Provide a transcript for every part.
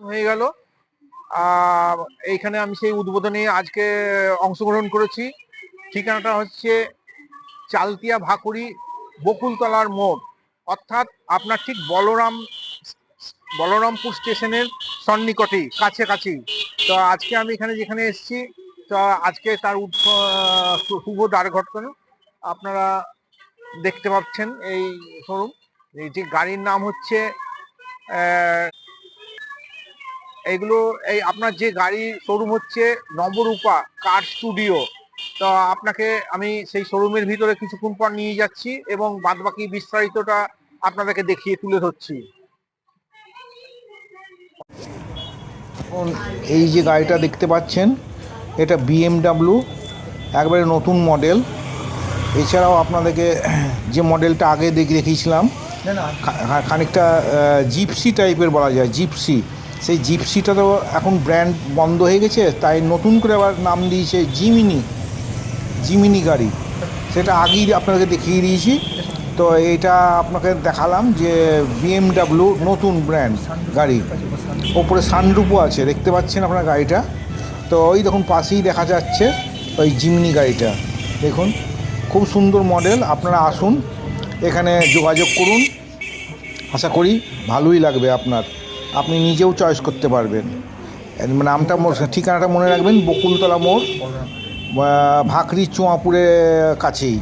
হয়ে গেল। এইখানে আমি সেই উদ্বোধনে আজকে অংশগ্রহণ করেছি। ঠিকানাটা হচ্ছে চালতিয়া ভাকুরি বকুলতলার মোড়। অর্থাৎ আপনার ঠিক বলরাম, বলরামপুর স্টেশনের সন্নিকটেই, কাছাকাছি। তো আজকে আমি এখানে যেখানে এসেছি, তো আজকে তার শুভ দ্বার ঘটনা আপনারা দেখতে পাচ্ছেন এই শোরুম। এই যে গাড়ির নাম হচ্ছে এইগুলো এই আপনার যে গাড়ি শোরুম হচ্ছে নবরূপা কার স্টুডিও তো আপনাকে আমি সেই শোরুমের ভিতরে কিছুক্ষণ পর নিয়ে যাচ্ছি এবং বাদবাকি বিস্তারিতটা আপনাদেরকে দেখিয়ে তুলে ধরছি। এখন এই যে গাড়িটা দেখতে পাচ্ছেন এটা বিএমডাব্লিউ একবারে নতুন মডেল এছাড়াও আপনাদেরকে যে মডেলটা আগে দেখে দেখিয়েছিলাম খানিকটা জিপসি টাইপের বলা যায় জিপসি সেই জিপসিটা তো এখন ব্র্যান্ড বন্ধ হয়ে গেছে, তাই নতুন করে আবার নাম দিয়েছে জিমিনি জিমিনি গাড়ি। সেটা আগেই আপনাকে দেখিয়ে দিয়েছি। তো এটা আপনাকে দেখালাম যে বিএমডাব্লিউ নতুন ব্র্যান্ড গাড়ি। ওপরে সানরুপও আছে, দেখতে পাচ্ছেন আপনার গাড়িটা। তো ওই দেখুন, পাশেই দেখা যাচ্ছে ওই জিমিনি গাড়িটা। দেখুন, খুব সুন্দর মডেল আপনারা আসুন, এখানে যোগাযোগ করুন। আশা করি ভালোই লাগবে আপনার। আপনি নিজেও চয়েস করতে পারবেন। নামটা মো- ঠিকানাটা মনে রাখবেন, বকুলতলা মোড় ভাকরি চুয়াপুরের কাছেই।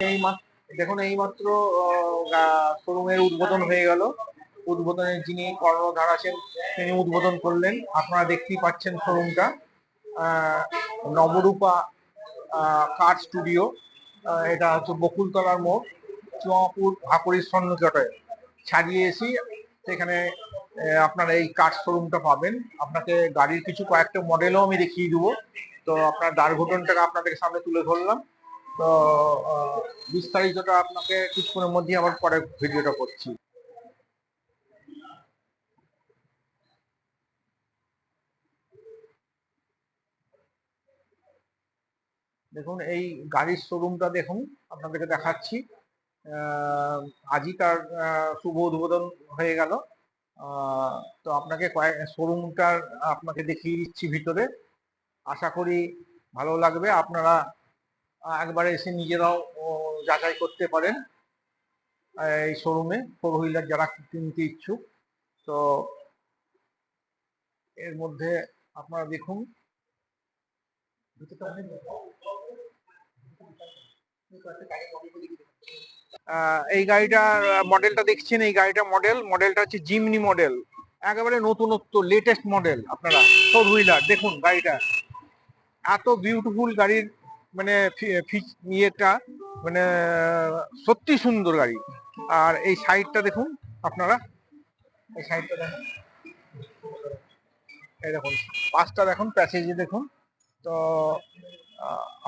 এই দেখুন এইমাত্র শোরুমের উদ্বোধন হয়ে গেল। উদ্বোধনের যিনি কর্ণধার আছেন, তিনি উদ্বোধন করলেন। আপনারা দেখতেই পাচ্ছেন শোরুমটা। Nabarupa car studio. এটা হচ্ছে বকুলতলার মোড়, চুয়াপুর ভাকুড়ির সন্নিকটে ছাড়িয়ে এসি সেখানে আপনারা এই কার শোরুমটা পাবেন। আপনাকে গাড়ির কিছু কয়েকটা মডেলও আমি দেখিয়ে দেবো। তো আপনার দ্বার ঘটনটাকে আপনাদের সামনে তুলে ধরলাম। তো বিস্তারিতটা আপনাকে কিছুক্ষণের মধ্যেই আবার পরে ভিডিওটা করছি। দেখুন এই গাড়ির শোরুমটা দেখুন আপনাদেরকে দেখাচ্ছি। আজই তার শুভ উদ্বোধন হয়ে গেল। তো আপনাকে কয়েক শোরুমটার আপনাকে দেখিয়ে দিচ্ছি ভিতরে। আশা করি ভালো লাগবে। আপনারা একবারে এসে নিজেরাও যাচাই করতে পারেন এই শোরুমে ফোর হুইলার যারা কিনতে ইচ্ছুক। তো এর মধ্যে আপনারা দেখুন। আহ, এই গাড়িটার মডেলটা দেখছেন? এই গাড়িটা মডেল মডেলটা হচ্ছে জিমনি মডেল একেবারে নতুনত্ব লেটেস্ট মডেল আপনারা। ফোর হুইলার দেখুন গাড়িটা। এত বিউটিফুল গাড়ির মানে ইয়েটা মানে সত্যি সুন্দর গাড়ি। আর এই সাইডটা দেখুন আপনারা। এই সাইডটা দেখুন। এই দেখুন পাঁচটা দেখুন প্যাসেজে দেখুন। তো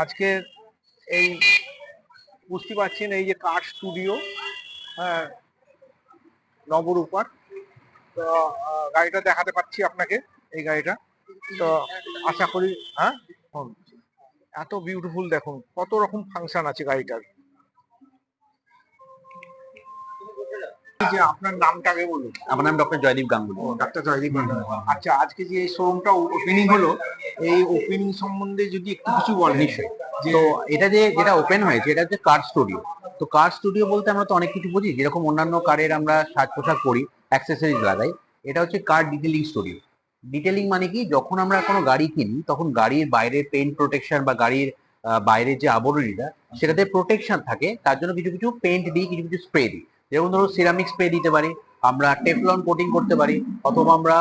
আজকে এই বুঝতে পারছেন এই যে কার স্টুডিও হ্যাঁ নবরূপার। তো গাড়িটা দেখাতে পাচ্ছি আপনাকে এই গাড়িটা। তো আশা করি হ্যাঁ? এত বিউটিফুল দেখুন কত রকম ফাংশন আছে গাড়িটার। যে আপনার নামটা আগে বলুন। আমার নাম ডক্টর জয়দীপ গাঙ্গুলি। ও ডাক্তার জয়দীপ মান্ডা। আচ্ছা আজকে যে এই শোরুমটা ওপেনিং হলো এই ওপেনিং সম্বন্ধে যদি একটু কিছু বলেন। নিশ্চয়ই। তো এটা যে যেটা ওপেন হয়েছে, এটা হচ্ছে কার স্টুডিও তো কার স্টুডিও বলতে আমরা তো অনেক কিছু বুঝি, যেরকম অন্যান্য কারের আমরা সাজ পোশাক করি অ্যাক্সেসরিজ লাগাই, এটা হচ্ছে কার ডিটেলিং স্টুডিও ডিটেলিং মানে কি? যখন আমরা কোনো গাড়ি কিনি, তখন গাড়ির বাইরে পেইন্ট প্রোটেকশন বা গাড়ির বাইরের যে আবরণীটা, সেটাতে প্রোটেকশন থাকে, তার জন্য কিছু কিছু পেইন্ট দিই, কিছু কিছু স্প্রে দিই। যেমন ধরো সিরামিক স্প্রে দিতে পারি, আমরা টেফলন কোটিং করতে পারি, অথবা আমরা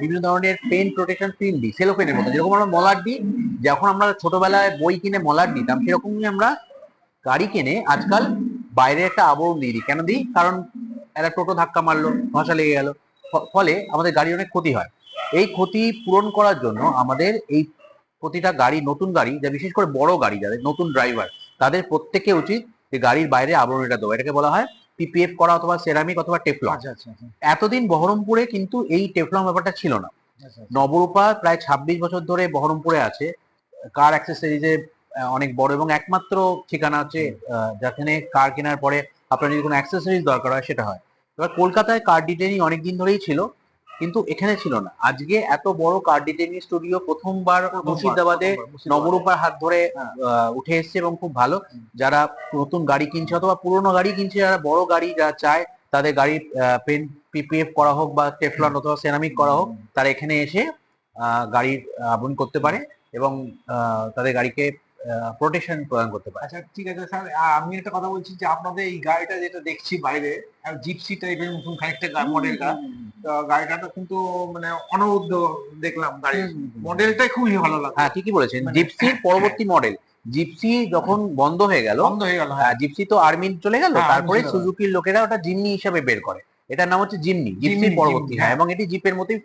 বিভিন্ন ধরনের পেইন্ট প্রোটেকশন ফিল্ম দিই সেলোফেনের মতো। যেরকম আমরা মলার দিই, যখন আমরা ছোটবেলায় বই কিনে মলার দিতাম, সেরকমই আমরা গাড়ি কিনে আজকাল বাইরে একটা আবরণ দিয়ে দিই। কেন দিই? কারণ একটা টোটো ধাক্কা মারলো ভাষা লেগে গেল। ফলে আমাদের গাড়ির অনেক ক্ষতি হয়। এই ক্ষতি পূরণ করার জন্য আমাদের এই প্রতিটা গাড়ি, নতুন গাড়ি, যা বিশেষ করে বড় গাড়ি, যাদের নতুন ড্রাইভার তাদের প্রত্যেকে উচিত যে গাড়ির বাইরে আবরণ এটা দেওয়া। এটাকে বলা হয় পিপিএফ করা অথবা সেরামিক অথবা টেফলন আচ্ছা আচ্ছা আচ্ছা। এতদিন বহরমপুরে কিন্তু এই টেফলন ব্যাপারটা ছিল না। নবরূপা প্রায় ছাব্বিশ বছর ধরে বহরমপুরে আছে। কার অ্যাক্সেসরিজে অনেক বড় এবং একমাত্র ঠিকানা আছে যেখানে কার কেনার পরে আপনার যদি কোনো অ্যাক্সেসরিজ দরকার হয় সেটা হয়। এবার কলকাতায় কার ডিটেলিং অনেকদিন ধরেই ছিল। কিন্তু এখানে ছিল না। আজকে এত বড় কার ডিটেলিং স্টুডিও প্রথমবার মুর্শিদাবাদে নবরূপার হাত ধরে আহ, উঠে এসেছে এবং খুব ভালো। যারা নতুন গাড়ি কিনছে অথবা পুরোনো গাড়ি কিনছে যারা বড় গাড়ি যারা চায় তাদের গাড়ির পেন পিপিএফ করা হোক বা টেফলন অথবা সেরামিক করা হোক তারা এখানে এসে আহ, গাড়ির আবরণ করতে পারে এবং আহ, তাদের গাড়িকে প্রোটেকশন প্রদান করতে পারে। আচ্ছা ঠিক আছে স্যার। আমি একটা কথা বলছি যে আপনাদের এই গাড়িটা যেটা দেখছি বাইরে জিপসি টাইপের মতন খানিকটা মডেলটা গাড়িটা তো কিন্তু মানে অনবদ্য দেখলাম গাড়ির মডেলটাই খুবই ভালো লাগল। হ্যাঁ ঠিকই বলেছেন। মানে- জিপসির পরবর্তী মডেল জিপসি যখন বন্ধ হয়ে গেল বন্ধ হয়ে গেল হ্যাঁ। জিপসি তো আর্মি চলে গেল হ্যাঁ, তারপরে সুজুকির লোকেরা ওটা জিমনি হিসাবে বের করে। এটার নাম হচ্ছে জিমনি জিপসির পরবর্তী। হ্যাঁ হ্যাঁ। এবং এটি জিপের মতোই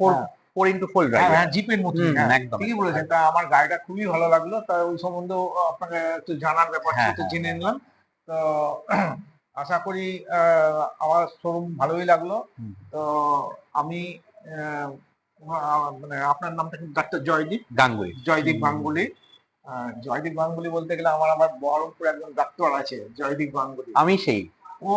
ফোর হ্যাঁ। ইন্টু ফোর হ্যাঁ ড্রাইভ হ্যাঁ জিপের মতন হুম, হ্যাঁ একদম, ঠিকই বলেছেন। তা আমার গাড়িটা খুবই ভালো লাগল। তা ওই সম্বন্ধেও আপনাকে একটু জানার ব্যাপার হ্যাঁ, হ্যাঁ, জেনে নিলাম। তো আশা করি আমার শোরুম ভালোই লাগল। তো আমি মানে আপনার নামটা কিন্তু ডাক্তার জয়দীপ। গাঙ্গুলি। জয়দীপ গাঙ্গুলি। জয়দীপ গাঙ্গুলি বলতে গেলে আমার আবার বহরমপুর একজন ডাক্তার আছে জয়দীপ গাঙ্গুলি। আমি সেই। ও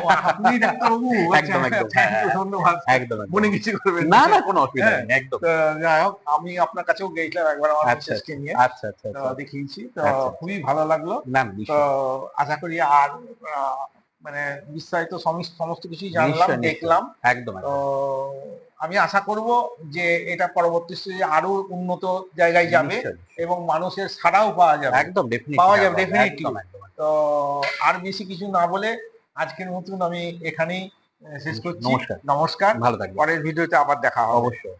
ও, আপনি ডাক্তারবাবু একদম, একদম, thank you। ধন্যবাদ। একদম একদম। মনে কিছু করবেন না? না কোনো অসুবিধা হ্যাঁ। নেই একদম। যাই হোক আমি আপনার কাছেও গেছিলাম একবার আমার আচ্ছা, মিসেসকে নিয়ে। আচ্ছা আচ্ছা দেখিয়েছি তো। খুবই ভালো লাগল। না আশা করি আর মানে বিস্তারিত সমস্ত কিছুই জানলাম। দেখলাম। একদম আমি আশা করব যে এটা পরবর্তী স্টেজে আরও উন্নত জায়গায় যাবে এবং মানুষের সাড়াও পাওয়া যাবে। একদম পাওয়া যাবে, একদম। তো আর বেশি কিছু না বলে আজকের মতন আমি এখানেই শেষ করছি। নমস্কার। নমস্কার। ভালো থাকবেন। পরের ভিডিওতে আবার দেখা হবে। অবশ্যই।